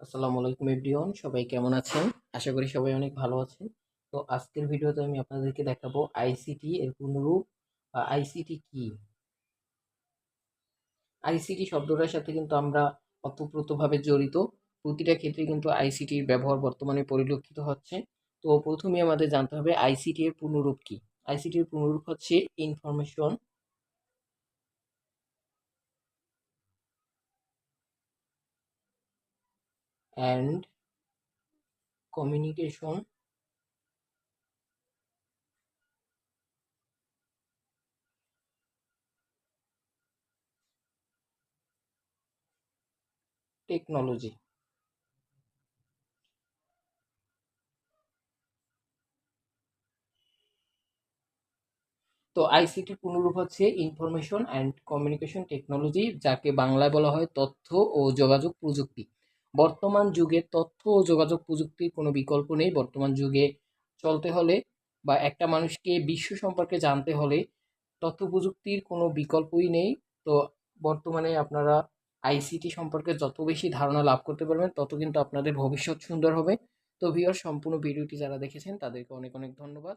আসসালামু আলাইকুম এভরিওয়ান, সবাই কেমন আছেন? আশা করি সবাই অনেক ভালো আছেন। তো আজকের ভিডিওতে আমি আপনাদেরকে দেখাবো আইসিটি এর পূর্ণরূপ বা আইসিটি কি? আইসিটি শব্দটার সাথে কিন্তু আমরা অতপ্রতভাবে জড়িত। প্রতিটা ক্ষেত্রে কিন্তু আইসিটির ব্যবহার বর্তমানে পরিলক্ষিত হচ্ছে। তো প্রথমে আমাদের জানতে হবে আইসিটি এর পূর্ণরূপ কি? আইসিটি এর পূর্ণরূপ হচ্ছে ইনফরমেশন অ্যান্ড কমিউনিকেশন টেকনোলজি তো আইসিটির পূর্ণরূপ হচ্ছে ইনফরমেশন অ্যান্ড কমিউনিকেশন টেকনোলজি যাকে বাংলায় বলা হয় তথ্য ও যোগাযোগ প্রযুক্তি। বর্তমান যুগে তথ্য ও যোগাযোগ প্রযুক্তির কোনো বিকল্প নেই। বর্তমান যুগে চলতে হলে বা একটা মানুষকে বিশ্ব সম্পর্কে জানতে হলে তথ্য প্রযুক্তির কোনো বিকল্পই নেই। তো বর্তমানে আপনারা আইসিটি সম্পর্কে যত বেশি ধারণা লাভ করতে পারবেন, তত কিন্তু আপনাদের ভবিষ্যৎ সুন্দর হবে। তো ভিওর সম্পূর্ণ ভিডিওটি যারা দেখেছেন, তাদেরকে অনেক অনেক ধন্যবাদ।